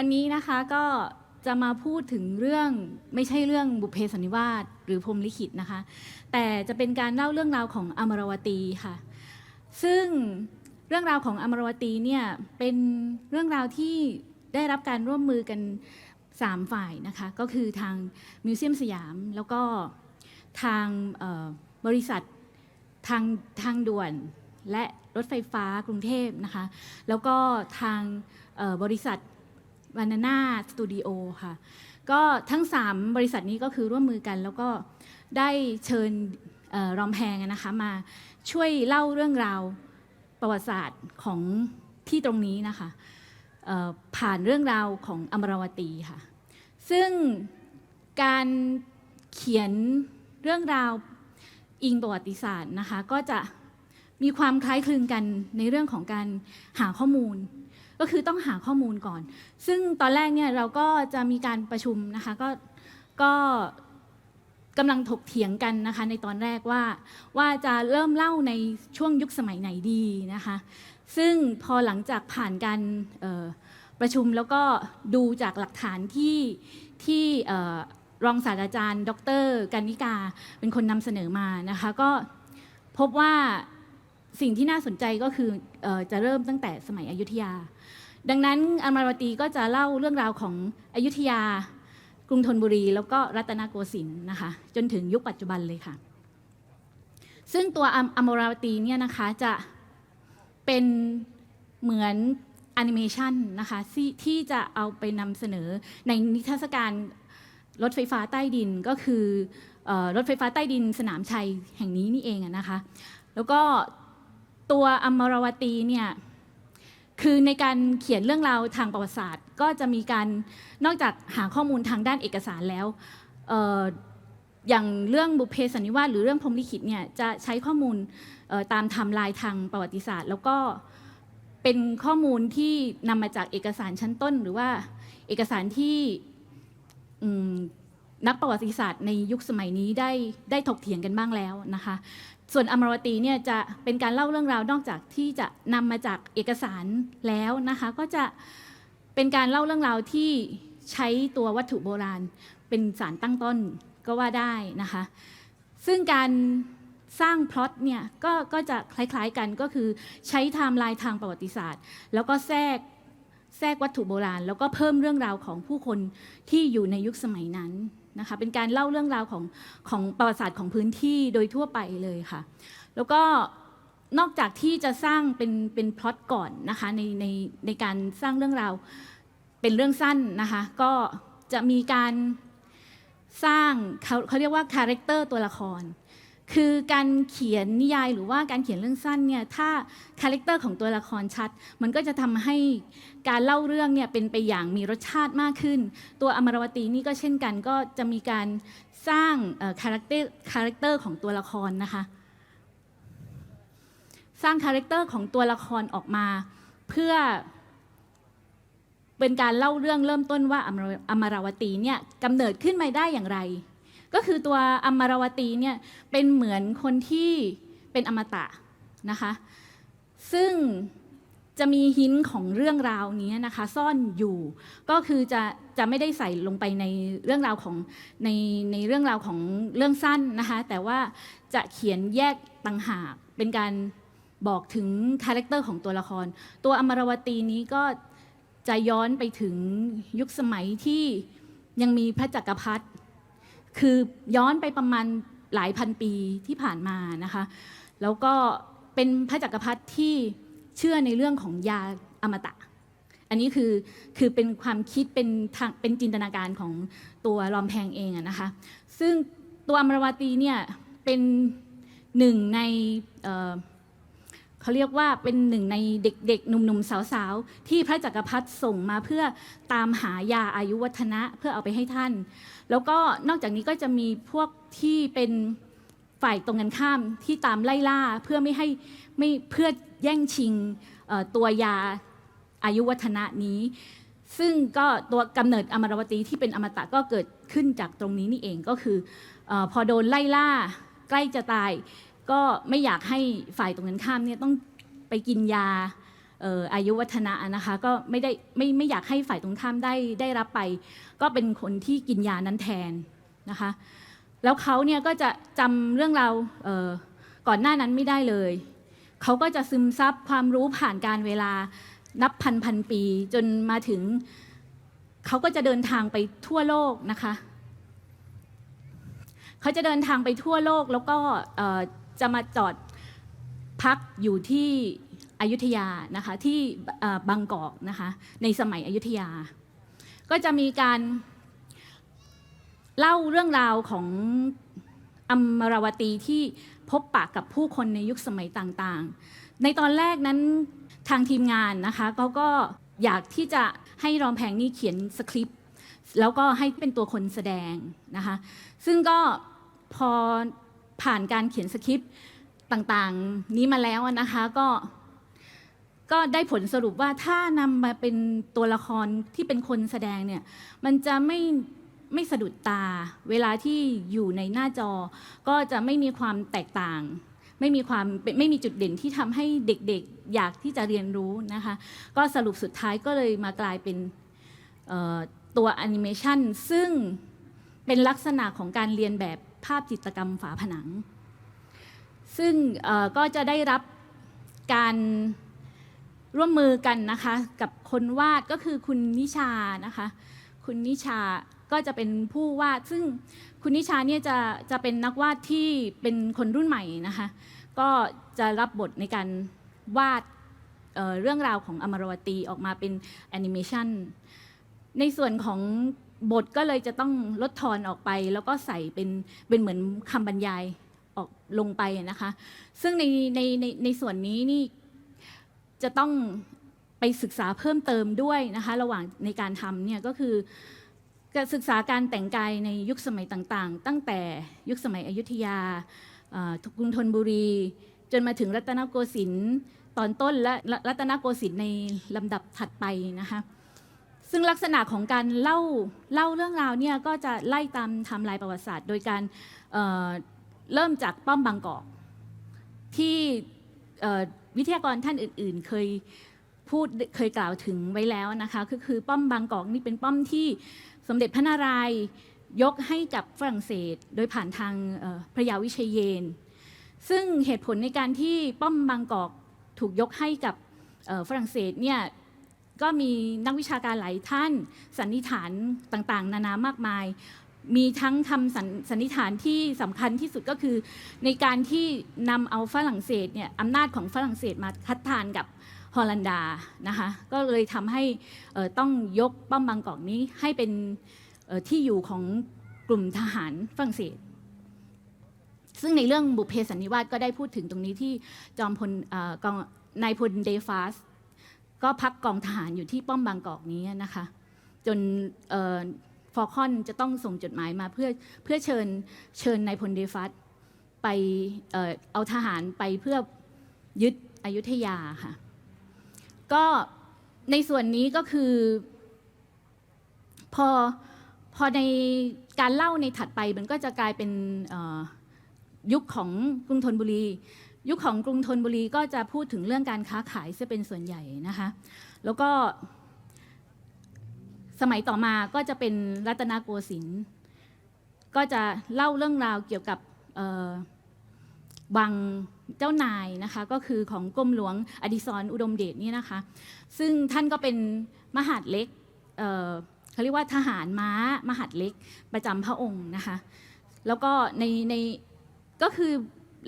วันนี้นะคะก็จะมาพูดถึงเรื่องไม่ใช่เรื่องบุพเพสันนิวาสหรือพรมลิขิตนะคะ แต่จะเป็นการเล่าเรื่องราวของอมรวตีค่ะ ซึ่งเรื่องราวของอมรวตีเนี่ยเป็นเรื่องราวที่ได้รับการร่วมมือกัน 3 ฝ่ายนะคะ ก็คือทางมิวเซียมสยาม แล้วก็ทางบริษัททางทางด่วนและรถไฟฟ้ากรุงเทพนะคะ แล้วก็ทางบริษัท วานาน่าสตูดิโอค่ะ ก็ทั้ง 3 บริษัทนี้ก็คือร่วมมือกันแล้วก็ได้เชิญออรอมแพงนะคะมาช่วยเล่าเรื่องราวประวัติศาสตร์ของที่ตรงนี้นะคะผ่านเรื่องราวของอมรวตีค่ะ ซึ่งการเขียนเรื่องราวอิงประวัติศาสตร์นะคะ ก็จะมีความคล้ายคลึงกันในเรื่องของการหาข้อมูล ก็คือต้องหาข้อมูลก่อน ซึ่งตอนแรกเนี่ยเราก็จะมีการประชุมนะคะก็ก็กำลังถกเถียงกันนะคะในตอนแรกว่าว่าจะเริ่มเล่าในช่วงยุคสมัยไหนดีนะคะ ซึ่งพอหลังจากผ่านการประชุมแล้วก็ดูจากหลักฐานที่ที่รองศาสตราจารย์ ดร กันนิกาเป็นคนนำเสนอมานะคะก็พบว่า สิ่งที่น่าสนใจก็คือออจะเริ่มตั้งแต่สมัยอยุธยา ดังนั้นอมรวตีก็จะเล่าเรื่องราวของอยุธยา กรุงธนบุรี แล้วก็รัตนโกสินทร์นะคะจนถึงยุคปัจจุบันเลยค่ะ ซึ่งตัวอมอมรวตีเนี่ยนะคะจะเป็นเหมือนแอนิเมชันนะคะที่ที่จะเอาไปนำเสนอในนิทรรศการรถไฟฟ้าใต้ดินก็คือออรถไฟฟ้าใต้ดินสนามชัยแห่งนี้นี่เองนะคะ แล้วก็ ตัวอมรวตีเนี่ยคือในการเขียนเรื่องราวทางประวัติศาสตร์ ก็จะมีการนอกจากหาข้อมูลทางด้านเอกสารแล้วอออย่างเรื่องบุพเพสันนิวาสหรือเรื่องพรมลิขิตเนี่ยจะใช้ข้อมูลตามไทม์ไลน์ทางประวัติศาสตร์ แล้วก็เป็นข้อมูลที่นำมาจากเอกสารชั้นต้น หรือว่าเอกสารที่นักประวัติศาสตร์ในยุคสมัยนี้ได้ได้ถกเถียงกันบ้างแล้วนะคะ ส่วนอมรวตีเนี่ยจะเป็นการเล่าเรื่องราวนอกจากที่จะนำมาจากเอกสารแล้วนะคะ ก็จะเป็นการเล่าเรื่องราวที่ใช้ตัววัตถุโบราณ เป็นสารตั้งต้นก็ว่าได้นะคะ ซึ่งการสร้างพล็อตเนี่ยก็ก็จะคล้ายๆกันก็คือใช้ไทม์ไลน์ทางประวัติศาสตร์ แล้วก็แทรกแทรกวัตถุโบราณ แล้วก็เพิ่มเรื่องราวของผู้คนที่อยู่ในยุคสมัยนั้น นะคะเป็นการเล่าเรื่องราวของของประวัติศาสตร์ของพื้นที่โดยทั่วไปเลยค่ะ แล้วก็นอกจากที่จะสร้างเป็นเป็นพล็อตก่อนนะคะในในในการสร้างเรื่องราวเป็นเรื่องสั้นนะคะก็จะมีการสร้างเขาเขาเรียกว่าคาแรคเตอร์ตัวละคร คือการเขียนนิยายหรือว่าการเขียนเรื่องสั้นเนี่ยถ้าคาแรคเตอร์ของตัวละครชัด มันก็จะทำให้การเล่าเรื่องเนี่ยเป็นไปอย่างมีรสชาติมากขึ้น ตัวอมรวตีนี่ก็เช่นกันก็จะมีการสร้างคาแรคเตอร์คาแรคเตอร์ของตัวละครนะคะ สร้างคาแรคเตอร์ของตัวละครออกมา เพื่อเป็นการเล่าเรื่องเริ่มต้นว่าอมรอมรวตีเนี่ยกำเนิดขึ้นมาได้อย่างไร ก็คือตัวอมรวตีเนี่ยเป็นเหมือนคนที่เป็นอมตะนะคะ ซึ่งจะมีหินของเรื่องราวนี้นะคะ ซ่อนอยู่ ก็คือจะจะไม่ได้ใส่ลงไปในเรื่องราวของในในเรื่องราวของเรื่องสั้นนะคะ แต่ว่าจะเขียนแยกต่างหากเป็นการบอกถึงคาแรคเตอร์ของตัวละคร ตัวอมรวตีนี้ก็จะย้อนไปถึงยุคสมัยที่ยังมีพระจักรพรรดิ คือย้อนไปประมาณหลายพันปีที่ผ่านมานะคะ แล้วก็เป็นพระจักรพรรดิที่เชื่อในเรื่องของยาอมตะ อันนี้คือคือเป็นความคิดเป็นทางเป็นจินตนาการของตัวลอมแพงเองนะคะ ซึ่งตัวอมรวตีเนี่ยเป็นหนึ่งใน เขาเรียกว่าเป็นหนึ่งในเด็กๆ หนุ่มๆ สาวๆ ที่พระจักรพรรดิส่งมาเพื่อตามหายาอายุวัฒนะเพื่อเอาไปให้ท่าน แล้วก็นอกจากนี้ก็จะมีพวกที่เป็นฝ่ายตรงกันข้ามที่ตามไล่ล่าเพื่อไม่ให้ไม่เพื่อแย่งชิงตัวยาอายุวัฒนะนี้ ซึ่งก็ตัวกำเนิดอมรวตีที่เป็นอมตะก็เกิดขึ้นจากตรงนี้นี่เองก็คืออพอโดนไล่ล่าใกล้จะตาย ก็ไม่อยากให้ฝ่ายตรงกันข้ามเนี่ยต้องไปกินยาอายุวัฒนะนะคะก็ไม่ได้ไม่ไม่อยากให้ฝ่ายตรงข้ามได้ได้รับไป ก็เป็นคนที่กินยานั้นแทนนะคะแล้วเขาเนี่ยก็จะจำเรื่องราวเก่อนหน้านั้นไม่ได้เลยเขาก็จะซึมซับความรู้ผ่านการเวลานับพันพันปี จนมาถึงเขาก็จะเดินทางไปทั่วโลกนะคะเขาจะเดินทางไปทั่วโลกแล้วก็ จะมาจอดพักอยู่ที่อยุธยานะคะที่บางกอกนะคะในสมัยอยุธยา ก็จะมีการเล่าเรื่องราวของอมรวตีที่พบปะกับผู้คนในยุคสมัยต่างๆ ในตอนแรกนั้นทางทีมงานนะคะเขาก็อยากที่จะให้รอมแพงนี่เขียนสคริปต์แล้วก็ให้เป็นตัวคนแสดงนะคะ ซึ่งก็พอ ผ่านการเขียนสคริปต์ต่างๆ นี้มาแล้วนะคะก็ก็ได้ผลสรุปว่าถ้านำมาเป็นตัวละครที่เป็นคนแสดงเนี่ยมันจะไม่ไม่สะดุดตา เวลาที่อยู่ในหน้าจอ ก็จะไม่มีความแตกต่าง ไม่มีความไม่มีจุดเด่นที่ทำให้เด็กๆอยากที่จะเรียนรู้นะคะ ก็สรุปสุดท้ายก็เลยมากลายเป็นตัวแอนิเมชันซึ่งเป็นลักษณะของการเรียนแบบ ภาพจิตรกรรมฝาผนัง ซึ่งก็จะได้รับการร่วมมือกันนะคะกับคนวาดก็คือคุณนิชานะคะ คุณนิชาก็จะเป็นผู้วาด ซึ่งคุณนิชาเนี่ยจะจะเป็นนักวาดที่เป็นคนรุ่นใหม่นะคะ ก็จะรับบทในการวาดเเรื่องราวของอมรวตีออกมาเป็นแอนิเมชันในส่วนของ บทก็เลยจะต้องลดทอนออกไป แล้วก็ใส่เป็นเป็นเหมือนคำบรรยายออกลงไปนะคะ ซึ่งในในในในส่วนนี้นี่จะต้องไปศึกษาเพิ่มเติมด้วยนะคะระหว่างในการทำเนี่ยก็คือการศึกษาการแต่งกายในยุคสมัยต่างๆ ตั้งแต่ยุคสมัยอยุธยากรุงธนบุรี จนมาถึงรัตนโกสินทร์ตอนต้นและรัตนโกสินทร์ในลำดับถัดไปนะคะ ซึ่งลักษณะของการเล่าเล่าเรื่องราวเนี่ยก็จะไล่ตามไทม์ไลน์ประวัติศาสตร์ โดยการเเริ่มจากป้อมบางกอก ที่วิทยากรท่านอื่น ๆ เคยพูดเคยกล่าวถึงไว้แล้วนะคะก็คือป้อมบางกอกนี่เป็นป้อมที่สมเด็จพระนารายณ์ยกให้กับฝรั่งเศส โดยผ่านทางพระยาวิเชยเยน ซึ่งเหตุผลในการที่ป้อมบางกอกถูกยกให้กับฝรั่งเศสเนี่ย ก็มีนักวิชาการหลายท่าน สันนิษฐานต่างๆ นานามากมาย มีทั้งคำสันสันนิษฐานที่สำคัญที่สุดก็คือ ในการที่นำเอาฝรั่งเศสเนี่ยอำนาจของฝรั่งเศสมาคัดทานกับฮอลันดานะคะก็เลยทำให้ต้องยกป้อมบางกอกนี้ให้เป็นที่อยู่ของกลุ่มทหารฝรั่งเศส ซึ่งในเรื่องบุพเพสันนิวาสก็ได้พูดถึงตรงนี้ที่จอมพลนายพลเดฟาส ก็พักกองทหารอยู่ที่ป้อมบางกอกนี้นะคะ จนฟอคอนจะต้องส่งจดหมายมาเพื่อเพื่อเชิญเชิญนายพลเดฟัสไปเออเอาทหารไปเพื่อยึดอยุธยาค่ะ ก็ในส่วนนี้ก็คือ พอพอในการเล่าในถัดไปมันก็จะกลายเป็นยุคของกรุงธนบุรี ยุคของกรุงธนบุรีก็จะพูดถึงเรื่องการค้าขายซะเป็นส่วนใหญ่นะคะ แล้วก็สมัยต่อมาก็จะเป็นรัตนโกสินทร์ก็จะเล่าเรื่องราวเกี่ยวกับเอ่อวังเจ้านายนะคะก็คือของกรมหลวงอดิศรอุดมเดชนี่นะคะ ซึ่งท่านก็เป็นมหาดเล็กเเขาเรียกว่าทหารม้ามหาดเล็กประจำพระองค์นะคะ แล้วก็ในในก็คือ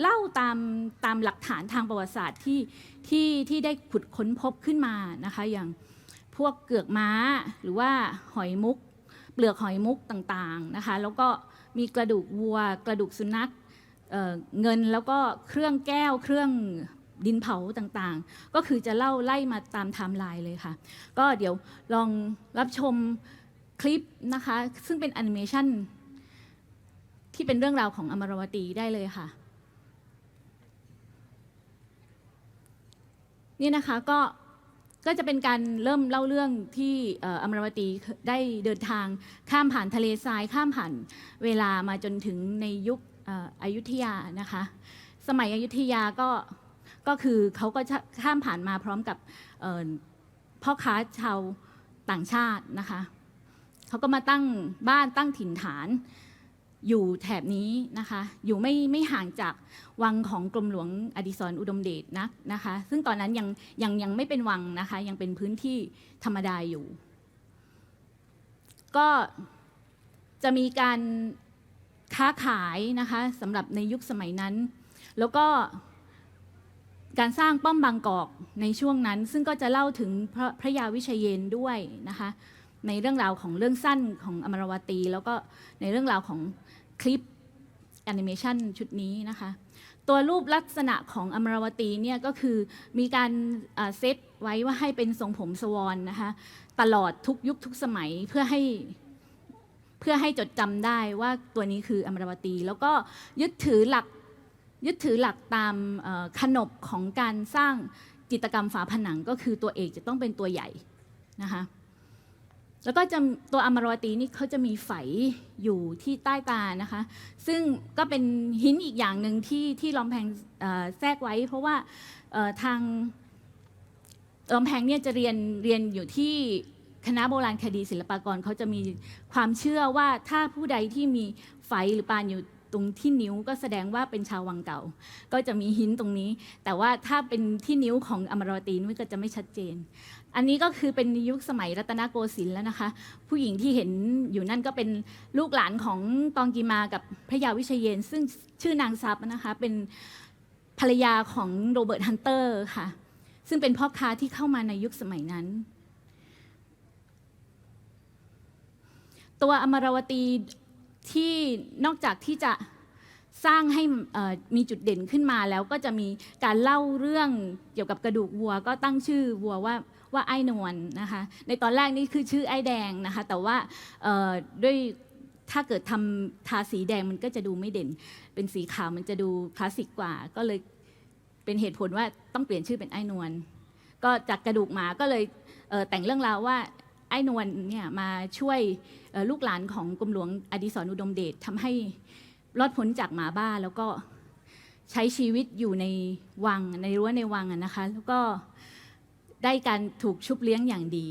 เล่าตามตามหลักฐานทางประวัติศาสตร์ที่ที่ที่ได้ขุดค้นพบขึ้นมานะคะอย่างพวกเกือกม้าหรือว่าหอยมุก เปลือกหอยมุกต่างๆนะคะแล้วก็มีกระดูกวัว กระดูกสุนัขเเงินแล้วก็เครื่องแก้วเครื่องดินเผาต่างๆ ก็คือจะเล่าไล่มาตามไทม์ไลน์เลยค่ะ ก็เดี๋ยวลองรับชมคลิปนะคะ ซึ่งเป็นแอนิเมชันที่เป็นเรื่องราวของอมรวตีได้เลยค่ะ นี่นะคะก็ก็จะเป็นการเริ่มเล่าเรื่องที่เอ่ออมรวตีได้เดินทางข้ามผ่านทะเลทรายข้ามผ่านเวลามาจนถึงในยุคเอ่ออยุธยานะคะ สมัยอยุธยาก็ก็คือเขาก็ข้ามผ่านมาพร้อมกับเอ่อพ่อค้าชาวต่างชาตินะคะเขาก็มาตั้งบ้านตั้งถิ่นฐาน อยู่แถบนี้นะคะ อยู่ไม่ไม่ห่างจากวังของกรมหลวงอดิศรอุดมเดชนักนะคะ ซึ่งตอนนั้นยังยังยังไม่เป็นวังนะคะ ยังเป็นพื้นที่ธรรมดาอยู่ ก็จะมีการค้าขายนะคะสำหรับในยุคสมัยนั้น แล้วก็การสร้างป้อมบางกอกในช่วงนั้น ซึ่งก็จะเล่าถึงพระพระยาวิเชยเยนด้วยนะคะ ในเรื่องราวของเรื่องสั้นของอมรวตี แล้วก็ในเรื่องราวของคลิปแอนิเมชันชุดนี้นะคะ ตัวรูปลักษณะของอมรวตีเนี่ยก็คือมีการเซตไว้ว่าให้เป็นทรงผมสวอนนะคะตลอดทุกยุคทุกสมัยเพื่อให้เพื่อให้จดจำได้ว่าตัวนี้คืออมรวตี แล้วก็ยึดถือหลักยึดถือหลักตามขนบของการสร้างจิตกรรมฝาผนังก็คือตัวเอกจะต้องเป็นตัวใหญ่นะคะ แล้วก็จะตัวอมรวตีนี่เขาจะมีไฝอยู่ที่ใต้ตานะคะ ซึ่งก็เป็นหินอีกอย่างหนึ่งที่ที่ลอมแพงแทรกไว้ เพราะว่าทางลอมแพงเนี่ยจะเรียนเรียนอยู่ที่คณะโบราณคดีศิลปากรเขาจะมีความเชื่อว่าถ้าผู้ใดที่มีไฝหรือปานอยู่ ตรงที่นิ้วก็แสดงว่าเป็นชาววังเก่า ก็จะมีหินตรงนี้ แต่ว่าถ้าเป็นที่นิ้วของอมรวตีนี่ก็จะไม่ชัดเจน อันนี้ก็คือเป็นยุคสมัยรัตนโกสินทร์แล้วนะคะ ผู้หญิงที่เห็นอยู่นั่นก็เป็นลูกหลานของตองกีมากับพระยาวิเชยเยนซึ่งชื่อนางซับนะคะเป็นภรรยาของโรเบิร์ตฮันเตอร์ค่ะ ซึ่งเป็นพ่อค้าที่เข้ามาในยุคสมัยนั้นตัวอมรวตี ที่นอกจากที่จะสร้างให้มีจุดเด่นขึ้นมาแล้วก็จะมีการเล่าเรื่องเกี่ยวกับกระดูกวัว ก็ตั้งชื่อวัวว่าว่าไอ้นวลนะคะ ในตอนแรกนี่คือชื่อไอ้แดงนะคะ แต่ว่าด้วยถ้าเกิดทำทาสีแดงมันก็จะดูไม่เด่น เป็นสีขาวมันจะดูคลาสสิกกว่า ก็เลยเป็นเหตุผลว่าต้องเปลี่ยนชื่อเป็นไอ้นวลก็จากกระดูกหมาก็เลยเแต่งเรื่องราวว่า ไอ้นวลเนี่ยมาช่วยลูกหลานของกรมหลวงอดิศรอุดมเดชทำให้รอดพ้นจากหมาบ้าแล้วก็ใช้ชีวิตอยู่ในวังในรั้วในวังนะคะ แล้วก็ได้การถูกชุบเลี้ยงอย่างดี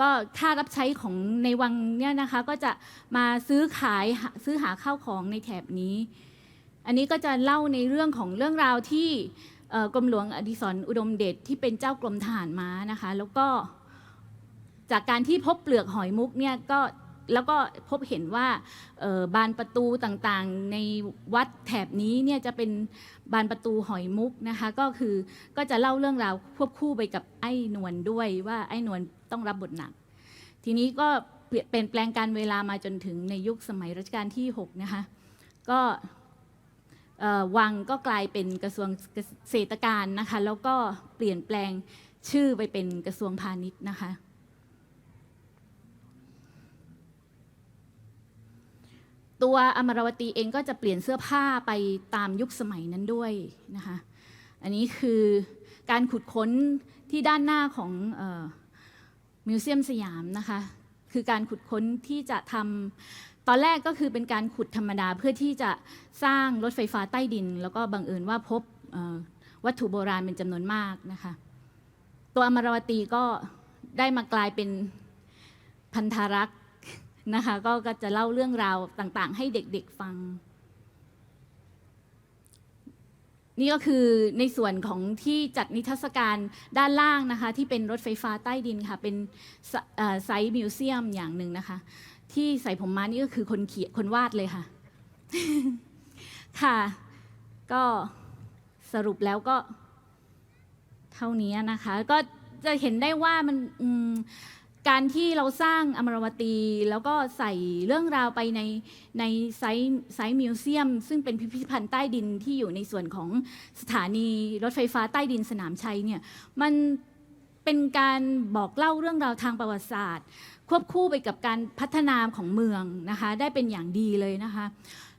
ก็ค่ารับใช้ของในวังเนี่ยนะคะ ก็จะมาซื้อขายซื้อหาข้าวของในแถบนี้ อันนี้ก็จะเล่าในเรื่องของเรื่องราวที่กรมหลวงอดิศรอุดมเดชที่เป็นเจ้ากรมทหารม้านะคะ แล้วก็ จากการที่พบเปลือกหอยมุกเนี่ยก็แล้วก็พบเห็นว่าบานประตูต่างๆในวัดแถบนี้เนี่ยจะเป็นบานประตูหอยมุกนะคะก็คือก็จะเล่าเรื่องราวควบคู่ไปกับไอ้นวลด้วยว่าไอ้นวลต้องรับบทหนัก ทีนี้ก็เปลี่ยนแปลงการเวลามาจนถึงในยุคสมัยรัชกาลที่6นะคะก็วังก็กลายเป็นกระทรวงเกษตรการนะคะแล้วก็เปลี่ยนแปลงชื่อไปเป็นกระทรวงพาณิชย์นะคะ ตัวอมรวตีเองก็จะเปลี่ยนเสื้อผ้าไปตามยุคสมัยนั้นด้วยนะคะอันนี้คือการขุดค้นที่ด้านหน้าของออมิวเซียมสยามนะคะคือการขุดค้นที่จะทำตอนแรกก็คือเป็นการขุดธรรมดาเพื่อที่จะสร้างรถไฟฟ้าใต้ดิน แล้วก็บังเอิญว่าพบวัตถุโบราณเป็นจำนวนมากนะคะตัวอมรวตีก็ได้มากลายเป็นพันธารักษ์ นะคะก็ก็จะเล่าเรื่องราวต่างๆ ให้เด็กๆฟัง นี่ก็คือในส่วนของที่จัดนิทรรศการด้านล่างนะคะ ที่เป็นรถไฟฟ้าใต้ดินค่ะ เป็นไซต์มิวเซียมอย่างหนึ่งนะคะ ที่ใส่ผมมานี่ก็คือคนเขียนคนวาดเลยค่ะ ค่ะ ก็สรุปแล้วก็เท่านี้นะคะ ก็จะเห็นได้ว่ามันอ การที่เราสร้างอมรวตีแล้วก็ใส่เรื่องราวไปในในไซต์ไซต์มิวเซียม ซึ่งเป็นพิพิธภัณฑ์ใต้ดินที่อยู่ในส่วนของสถานีรถไฟฟ้าใต้ดินสนามชัยเนี่ยมันเป็นการบอกเล่าเรื่องราวทางประวัติศาสตร์ ควบคู่ไปกับการพัฒนาของเมืองนะคะได้เป็นอย่างดีเลยนะคะ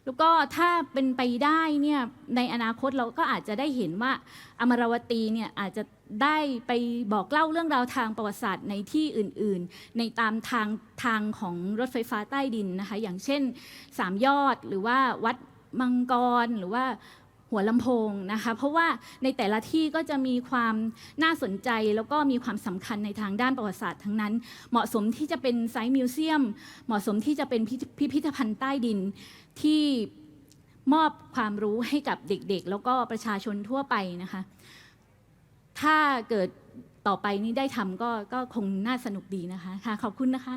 แล้วก็ถ้าเป็นไปได้เนี่ยในอนาคตเราก็อาจจะได้เห็นว่าอมรวตีเนี่ยอาจจะได้ไปบอกเล่าเรื่องราวทางประวัติศาสตร์ในที่อื่นๆ ในตามทางทางของรถไฟฟ้าใต้ดินนะคะ อย่างเช่นสามยอดหรือว่าวัดมังกรหรือว่า หัวลำโพงนะคะ เพราะว่าในแต่ละที่ก็จะมีความน่าสนใจแล้วก็มีความสำคัญในทางด้านประวัติศาสตร์ทั้งนั้น เหมาะสมที่จะเป็นไซต์มิวเซียม เหมาะสมที่จะเป็นพิพิพิธภัณฑ์ใต้ดินที่มอบความรู้ให้กับเด็กๆ แล้วก็ประชาชนทั่วไปนะคะ ถ้าเกิดต่อไปนี้ได้ทำก็ก็คงน่าสนุกดีนะคะค่ะขอบคุณนะคะ